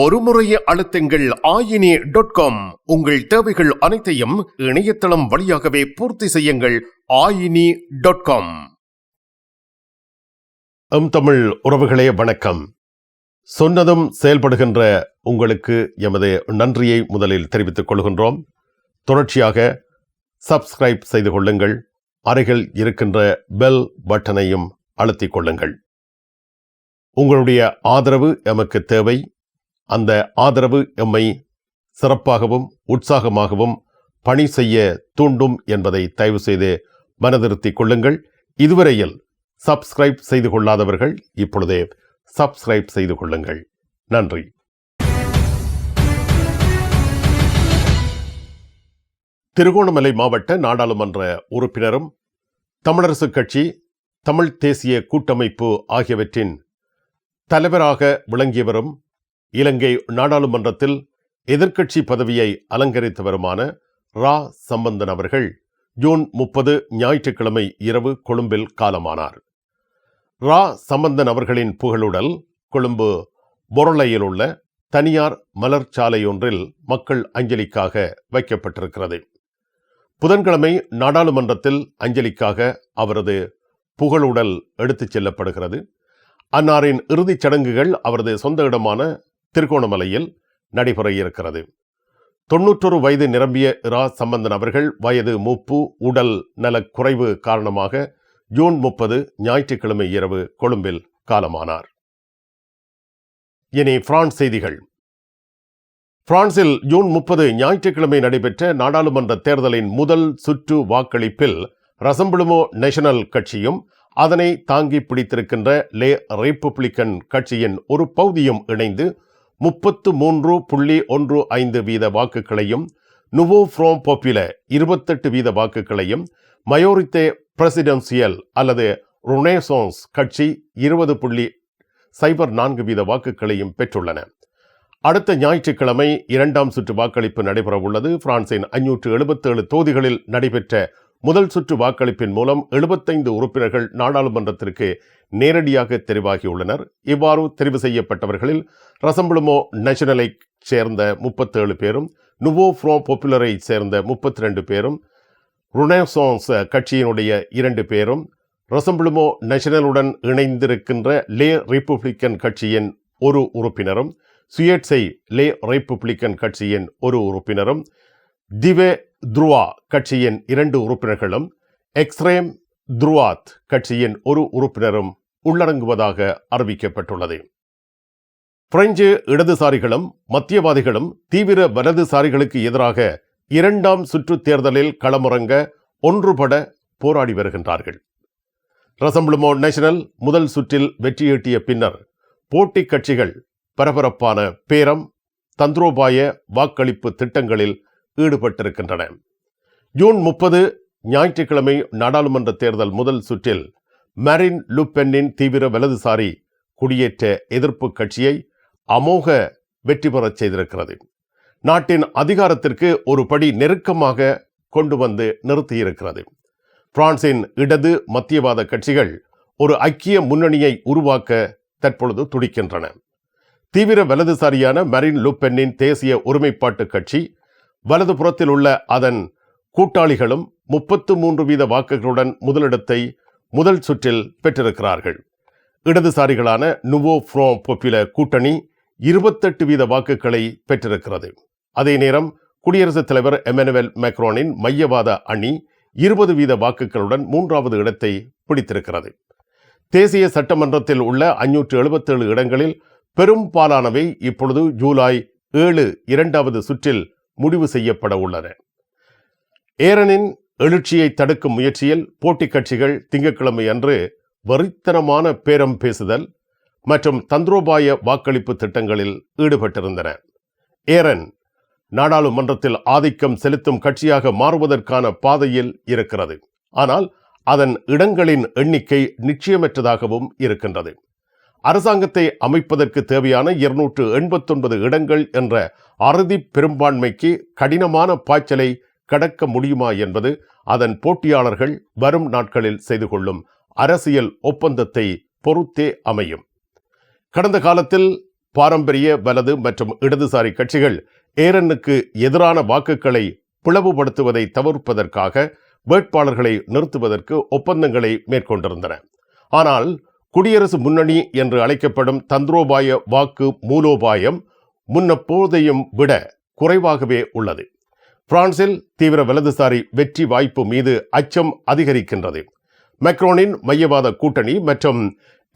ஒருமுறைய அழுத்தங்கள் ஆயினி dot com உங்கள் தேவைகள் அனைத்தையும் இணையதளம் வழியாகவே பூர்த்தி செய்யுங்கள் ஆயினி டாட் காம் எம் தமிழ் உறவுகளே வணக்கம். சொன்னதும் செயல்படுகின்ற உங்களுக்கு எமது நன்றியை முதலில் தெரிவித்துக் கொள்கின்றோம். தொடர்ச்சியாக சப்ஸ்கிரைப் செய்து கொள்ளுங்கள். அருகில் இருக்கின்ற பெல் பட்டனையும் அழுத்திக் கொள்ளுங்கள். உங்களுடைய ஆதரவு எமக்கு தேவை. அந்த ஆதரவு எம்மை சிறப்பாகவும் உற்சாகமாகவும் பணி செய்ய தூண்டும் என்பதை தயவு செய்து மனதிருத்திக் கொள்ளுங்கள். இதுவரையில் சப்ஸ்கிரைப் செய்து கொள்ளாதவர்கள் இப்பொழுதே சப்ஸ்கிரைப் செய்து கொள்ளுங்கள். நன்றி. திருகோணமலை மாவட்ட நாடாளுமன்ற உறுப்பினரும் தமிழரசுக் கட்சி தமிழ் தேசிய கூட்டமைப்பு ஆகியவற்றின் தலைவராக விளங்கியவரும் இலங்கை நாடாளுமன்றத்தில் எதிர்க்கட்சி பதவியை அலங்கரித்து வருமான ரா. சம்பந்தன் அவர்கள் ஜூன் முப்பது ஞாயிற்றுக்கிழமை இரவு கொழும்பில் காலமானார். ரா. சம்பந்தன் அவர்களின் புகழுடல் கொழும்பு பொருளையில் உள்ள தனியார் மலர் சாலையொன்றில் மக்கள் அஞ்சலிக்காக வைக்கப்பட்டிருக்கிறது. புதன்கிழமை நாடாளுமன்றத்தில் அஞ்சலிக்காக அவரது புகழுடல் எடுத்துச் செல்லப்படுகிறது. அன்னாரின் இறுதிச் சடங்குகள் அவரது சொந்த இடமான திருகோணமலையில் நடைபெற இருக்கிறது. தொன்னூற்றொரு வயது நிரம்பிய இரா சம்பந்தன் அவர்கள் வயது மூப்பு உடல் நலக் குறைவு காரணமாக ஜூன் முப்பது ஞாயிற்றுக்கிழமை இரவு கொழும்பில் காலமானார். இனி பிரான்ஸ் செய்திகள். பிரான்சில் ஜூன் முப்பது ஞாயிற்றுக்கிழமை நடைபெற்ற நாடாளுமன்ற தேர்தலின் முதல் சுற்று வாக்களிப்பில் ரசம்பிளுமோ நேஷனல் கட்சியும் அதனை தாங்கி பிடித்திருக்கின்ற லே ரிப்பப்ளிக்கன் கட்சியின் ஒரு பகுதியும் இணைந்து முப்பத்து மூன்று புள்ளி ஒன்று ஐந்து வீத வாக்குகளையும் நுவோ ஃப்ரோம் பொப்பில இருபத்தெட்டு வீத வாக்குகளையும் மயோரித்தே பிரசிடென்சியல் அல்லது ருனேசோன்ஸ் கட்சி இருபது புள்ளி சைபர் நான்கு வீத வாக்குகளையும் பெற்றுள்ளன. அடுத்த ஞாயிற்றுக்கிழமை இரண்டாம் சுற்று வாக்களிப்பு நடைபெற உள்ளது பிரான்சின் ஐநூற்று எழுபத்தேழு தொகுதிகளில் நடைபெற்ற முதல் சுற்று வாக்களிப்பின் மூலம் எழுபத்தைந்து உறுப்பினர்கள் நாடாளுமன்றத்திற்கு நேரடியாக தெரிவாகியுள்ளனர். இவ்வாறு தெரிவு செய்யப்பட்டவர்களில் ரசம்புளுமோ நேஷனலை சேர்ந்த முப்பத்தேழு பேரும் நுவோ ஃப்ரோ பாப்புலரை சேர்ந்த முப்பத்தி ரெண்டு பேரும் ருனேசோன்ஸ் கட்சியினுடைய இரண்டு பேரும் ரசம்புளுமோ நேஷனலுடன் இணைந்திருக்கின்ற லே ரிப்பப்ளிக்கன் கட்சியின் ஒரு உறுப்பினரும் சுயேட்சை லே ரிப்பப்ளிக்கன் கட்சியின் ஒரு உறுப்பினரும் திவே துருவா கட்சியின் இரண்டு உறுப்பினர்களும் எக்ஸ்ரேம் துருவாத் கட்சியின் ஒரு உறுப்பினரும் உள்ளடங்குவதாக அறிவிக்கப்பட்டுள்ளது. பிரெஞ்சு இடதுசாரிகளும் மத்தியவாதிகளும் தீவிர வலதுசாரிகளுக்கு எதிராக இரண்டாம் சுற்று தேர்தலில் களமுறங்க ஒன்றுபட போராடி வருகின்றார்கள். ரசம்பிளுமோ நேஷனல் முதல் சுற்றில் வெற்றியீட்டிய பின்னர் போட்டி கட்சிகள் பரபரப்பான பேரம் தந்திரோபாய வாக்களிப்பு திட்டங்களில் ஈடுபட்டிருக்கின்றன. ஜூன் முப்பது ஞாயிற்றுக்கிழமை நாடாளுமன்ற தேர்தல் முதல் சுற்றில் மரின் லுப்பென்னின் தீவிர வலதுசாரி குடியேற்ற எதிர்ப்பு கட்சியை அமோக வெற்றி பெறச் செய்திருக்கிறது. நாட்டின் அதிகாரத்திற்கு ஒரு படி நெருக்கமாக கொண்டு வந்து நிறுத்தியிருக்கிறது. பிரான்சின் இடது மத்தியவாத கட்சிகள் ஒரு ஐக்கிய முன்னணியை உருவாக்க தற்பொழுது துடிக்கின்றன. தீவிர வலதுசாரியான மரின் லுப்பென்னின் தேசிய ஒருமைப்பாட்டு கட்சி வலதுபுறத்தில் உள்ள அதன் கூட்டாளிகளும் முப்பத்து மூன்று வீத வாக்குகளுடன் முதலிடத்தை முதல் சுற்றில் பெற்றிருக்கிறார்கள். இடதுசாரிகளான நுவோ ஃப்ரோ பொப்பில கூட்டணி இருபத்தெட்டு வீத வாக்குகளை பெற்றிருக்கிறது. அதே நேரம் குடியரசுத் தலைவர் எமனுவல் மேக்ரோனின் மையவாத அணி இருபது வீத வாக்குகளுடன் மூன்றாவது இடத்தை பிடித்திருக்கிறது. தேசிய சட்டமன்றத்தில் உள்ள ஐநூற்று எழுபத்தேழு இடங்களில் பெரும்பாலானவை இப்பொழுது ஜூலை ஏழு இரண்டாவது சுற்றில் முடிவு செய்யப்பட உள்ளன. ஏரனின் எழுச்சியை தடுக்கும் முயற்சியில் போட்டி கட்சிகள் திங்கட்கிழமை அன்று வரித்தனமான பேரம் பேசுதல் மற்றும் தந்திரோபாய வாக்களிப்பு திட்டங்களில் ஈடுபட்டிருந்தன. ஏரன் நாடாளுமன்றத்தில் ஆதிக்கம் செலுத்தும் கட்சியாக மாறுவதற்கான பாதையில் இருக்கிறது. ஆனால் அதன் இடங்களின் எண்ணிக்கை நிச்சயமற்றதாகவும் இருக்கின்றது. அரசாங்கத்தை அமைப்பதற்கு தேவையான இருநூற்று எண்பத்தொன்பது இடங்கள் என்ற அறுதி பெரும்பான்மைக்கு கடினமான பாய்ச்சலை கடக்க முடியுமா என்பது அதன் போட்டியாளர்கள் வரும் நாட்களில் செய்து கொள்ளும் அரசியல் ஒப்பந்தத்தை பொறுத்தே அமையும். கடந்த காலத்தில் பாரம்பரிய வலது மற்றும் இடதுசாரி கட்சிகள் ஏரனுக்கு எதிரான வாக்குகளை பிளவுபடுத்துவதை தவிர்ப்பதற்காக வேட்பாளர்களை நிறுத்துவதற்கு ஒப்பந்தங்களை மேற்கொண்டிருந்தன. ஆனால் குடியரசு முன்னணி என்று அழைக்கப்படும் தந்திரோபாய வாக்கு மூலோபாயம் முன்னப்போதையும் விட குறைவாகவே உள்ளது. பிரான்சில் தீவிர வலதுசாரி வெற்றி வாய்ப்பு மீது அச்சம் அதிகரிக்கின்றது. மெக்ரோனின் மையவாத கூட்டணி மற்றும்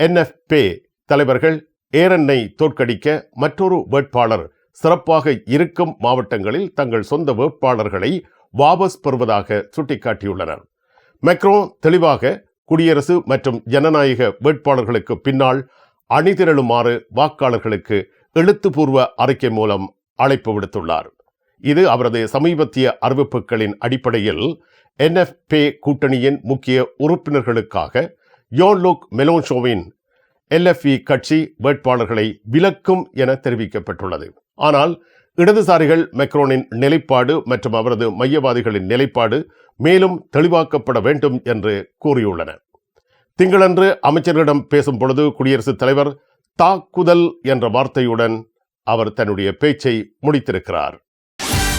என்எஃப்பே தலைவர்கள் ஏரனை தோற்கடிக்க மற்றொரு வேட்பாளர் சிறப்பாக இருக்கும் மாவட்டங்களில் தங்கள் சொந்த வேட்பாளர்களை வாபஸ் பெறுவதாக சுட்டிக்காட்டியுள்ளனர். மெக்ரோ தெளிவாக குடியரசு மற்றும் ஜனநாயக வேட்பாளர்களுக்கு பின்னால் அணிதிரளுமாறு வாக்காளர்களுக்கு எழுத்துப்பூர்வ அறிக்கை மூலம் அழைப்பு விடுத்துள்ளார். இது அவரது சமீபத்திய அறிவிப்புகளின் அடிப்படையில் என்எஃப்பே கூட்டணியின் முக்கிய உறுப்பினர்களுக்காக யோன் லுக் மெலோன்ஷோவின் எல்எஃப்இ கட்சி வேட்பாளர்களை விலக்கும் என தெரிவிக்கப்பட்டுள்ளது. ஆனால் இடதுசாரிகள் மெக்ரோனின் நிலைப்பாடு மற்றும் அவரது மையவாதிகளின் நிலைப்பாடு மேலும் தெளிவாக்கப்பட வேண்டும் என்று கூறியுள்ளன. திங்களன்று அமைச்சர்களிடம் பேசும் பொழுது குடியரசுத் தலைவர் தாக்குதல் என்ற வார்த்தையுடன் அவர் தன்னுடைய பேச்சை முடித்திருக்கிறார்.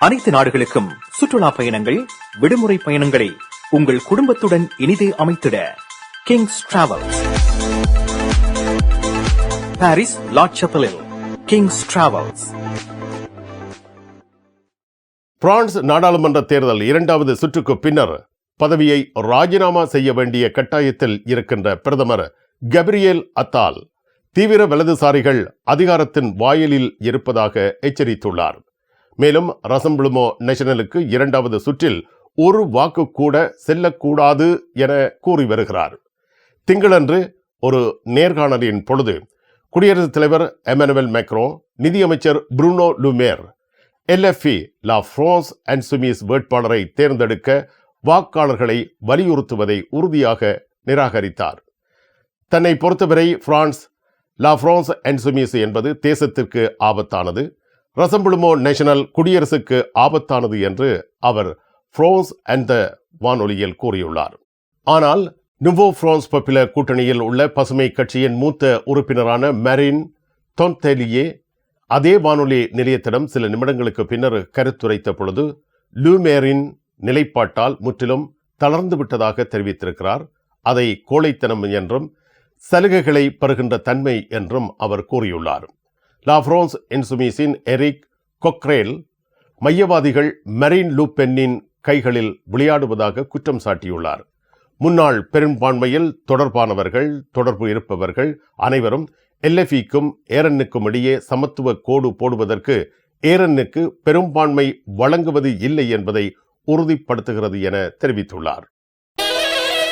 அனைத்து நாடுகளுக்கும் சுற்றுலா பயணங்கள் விடுமுறை பயணங்களை உங்கள் குடும்பத்துடன் இனிதே அமைத்திட கிங்ஸ் டிராவல்ஸ் பாரிஸ் லாட்சப்பலில் கிங்ஸ் டிராவல்ஸ் பிரான்ஸ் நாடாளுமன்ற தேர்தல் இரண்டாவது சுற்றுக்கு பின்னர் பதவியை ராஜினாமா செய்ய வேண்டிய கட்டாயத்தில் இருக்கின்ற பிரதமர் கபிரியேல் அத்தால் தீவிர வலதுசாரிகள் அதிகாரத்தின் வாயிலில் இருப்பதாக எச்சரித்துள்ளார். மேலும் ரசம்பிளுமோ நேஷனலுக்கு இரண்டாவது சுற்றில் ஒரு வாக்கு கூட செல்லக்கூடாது என கூறி வருகிறார். திங்களன்று ஒரு நேர்காணலின் பொழுது குடியரசுத் தலைவர் எமனுவல் மேக்ரோ நிதியமைச்சர் Bruno Le Maire LFI la France Insoumise வேட்பாளரை தேர்ந்தெடுக்க வாக்காளர்களை வலியுறுத்துவதை உறுதியாக நிராகரித்தார். தன்னை பொறுத்தவரை France la France Insoumise என்பது தேசத்திற்கு ஆபத்தானது. ரசம்புளுமோ நேஷனல் குடியரசுக்கு ஆபத்தானது என்று அவர் ஃப்ரோன்ஸ் அண்ட் த வானொலியில் கூறியுள்ளார். ஆனால் நுவோ ஃப்ரான்ஸ் பப்பிலர் கூட்டணியில் உள்ள பசுமை கட்சியின் மூத்த உறுப்பினரான மெரின் தொன்தெலியே அதே வானொலி நிலையத்திடம் சில நிமிடங்களுக்கு பின்னர் கருத்துரைத்த பொழுது லூமேரின் நிலைப்பாட்டால் முற்றிலும் தளர்ந்து விட்டதாக தெரிவித்திருக்கிறார். அதை கோழைத்தனம் என்றும் சலுகைகளை பெறுகின்ற தன்மை என்றும் அவர் கூறியுள்ளார். லா பிரான்ஸ் இன்சுமிஸின் எரிக் கொக்ரேல் மையவாதிகள் மரீன் லூபென்னின் கைகளில் விளையாடுவதாக குற்றம் சாட்டியுள்ளார். முன்னாள் பெரும்பான்மையில் தொடர்பானவர்கள் தொடர்பு இருப்பவர்கள் அனைவரும் எல்எஃபிக்கும் ஏரனுக்கும் இடையே சமத்துவ கோடு போடுவதற்கு ஏரனுக்கு பெரும்பான்மை வழங்குவது இல்லை என்பதை உறுதிப்படுத்துகிறது என தெரிவித்துள்ளார்.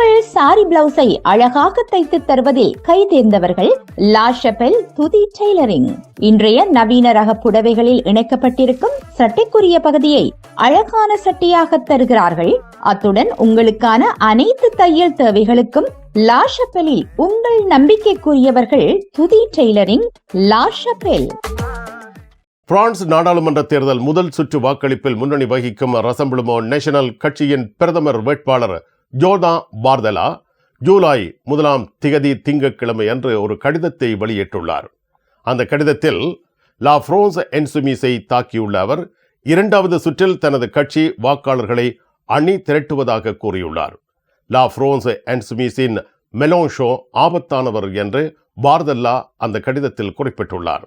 உங்கள் சாரி பிளவுஸை அழகாக தைத்து தருவதில் கை தேர்ந்தவர்கள் லாஷபெல் துதி டெய்லரிங். இன்றைய நவீன ரக புடவைகளில் இணைக்கப்பட்டிருக்கும் சட்டைக்குரிய பகுதியை அழகான சட்டையாக தருகிறார்கள். அத்துடன் உங்களுக்கான அனைத்து தையல் தேவைகளுக்கும் லாஷபெலில் உங்கள் நம்பிக்கைக்குரியவர்கள் துதி டெய்லரிங் லாஷபெல் பிரான்ஸ் நாடாளுமன்ற தேர்தல் முதல் சுற்று வாக்களிப்பில் முன்னணி வகிக்கும் ரசம்பிளுமோ நேஷனல் கட்சியின் பிரதமர் வேட்பாளர் ஜோதா பார்தலா ஜூலை முதலாம் திகதி திங்கட்கிழமை அன்று ஒரு கடிதத்தை வெளியிட்டுள்ளார். அந்த கடிதத்தில் லா ஃப்ரோன்ஸ் என்சுமிஸை தாக்கியுள்ள அவர் இரண்டாவது சுற்றில் தனது கட்சி வாக்காளர்களை அணி திரட்டுவதாக கூறியுள்ளார். லா ஃப்ரோன்ஸ் என்சுமிஸின் மெலோன்ஷோ ஆபத்தானவர் என்று பார்தல்லா அந்த கடிதத்தில் குறிப்பிட்டுள்ளார்.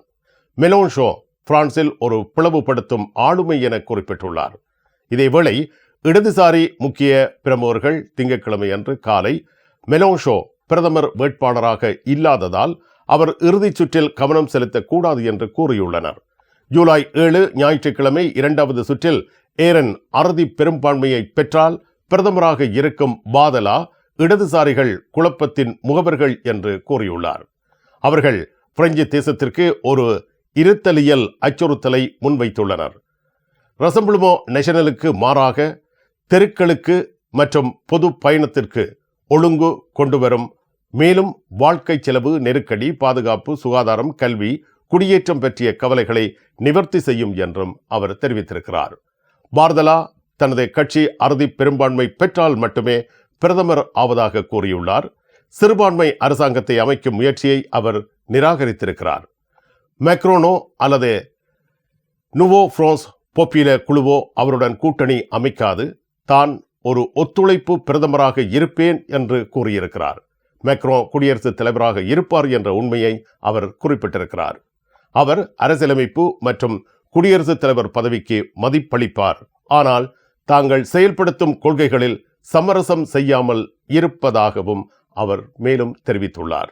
மெலோன்ஷோ பிரான்சில் ஒரு பிளவுபடுத்தும் ஆளுமை என குறிப்பிட்டுள்ளார். இதேவேளை இடதுசாரி முக்கிய பிரமுகர்கள் திங்கட்கிழமை அன்று காலை மெலோஷோ பிரதமர் வேட்பாளராக இல்லாததால் அவர் இறுதிச் சுற்றில் கவனம் செலுத்தக்கூடாது என்று கூறியுள்ளனர். ஜூலை ஏழு ஞாயிற்றுக்கிழமை இரண்டாவது சுற்றில் ஏரன் அறுதி பெரும்பான்மையை பெற்றால் பிரதமராக இருக்கும் பாதலா இடதுசாரிகள் குழப்பத்தின் முகவர்கள் என்று கூறியுள்ளார். அவர்கள் பிரெஞ்சு தேசத்திற்கு ஒரு இருத்தலியல் அச்சுறுத்தலை முன்வைத்துள்ளனர். ரசம்புளுமோ நேஷனலுக்கு மாறாக தெருக்களுக்கு மற்றும் பொது பயணத்திற்கு ஒழுங்கு கொண்டு வரும். மேலும் வாழ்க்கை செலவு நெருக்கடி பாதுகாப்பு சுகாதாரம் கல்வி குடியேற்றம் பற்றிய கவலைகளை நிவர்த்தி செய்யும் என்றும் அவர் தெரிவித்திருக்கிறார். பாரதலா தனது கட்சி அறுதி பெரும்பான்மை பெற்றால் மட்டுமே பிரதமர் ஆவதாக கூறியுள்ளார். சிறுபான்மை அரசாங்கத்தை அமைக்கும் முயற்சியை அவர் நிராகரித்திருக்கிறார். மேக்ரோனோ அல்லது நுவோ ஃப்ரான்ஸ் பொப்பில குழுவோ அவருடன் கூட்டணி அமைக்காது. தான் ஒரு ஒத்துழைப்பு பிரதமராக இருப்பேன் என்று கூறியிருக்கிறார். மேக்ரோ குடியரசுத் தலைவராக இருப்பார் என்ற உண்மையை அவர் குறிப்பிட்டிருக்கிறார். அவர் அரசியலமைப்பு மற்றும் குடியரசுத் தலைவர் பதவிக்கு மதிப்பளிப்பார். ஆனால் தாங்கள் செயல்படுத்தும் கொள்கைகளில் சமரசம் செய்யாமல் இருப்பதாகவும் அவர் மேலும் தெரிவித்துள்ளார்.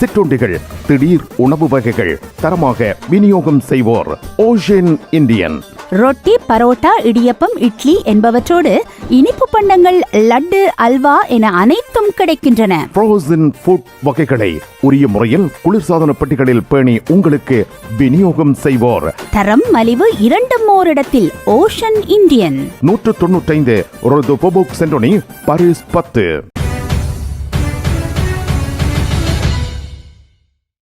சிற்றுண்டிகள் திடீர் உணவு வகைகள் தரமாக விநியோகம் செய்வோர். ஓஷன் இந்தியன் ரொட்டி பரோட்டா இடியப்பம் இட்லி என்பவற்றோடு இனிப்பு பண்டங்கள் லட்டு அல்வா என அனைத்தும் கிடைக்கின்றன. ஃப்ரோசன் ஃபுட் வகைகளை உரிய முறையில் குளிர்சாதன பெட்டிகளில் பேணி உங்களுக்கு விநியோகம் செய்வோர். தரம் மலிவு இரண்டும் ஓரிடத்தில். ஓஷன் இந்தியன் நூற்று தொண்ணூற்றைந்து ஒரு சென்டோனி பாரிஸ் பத்து.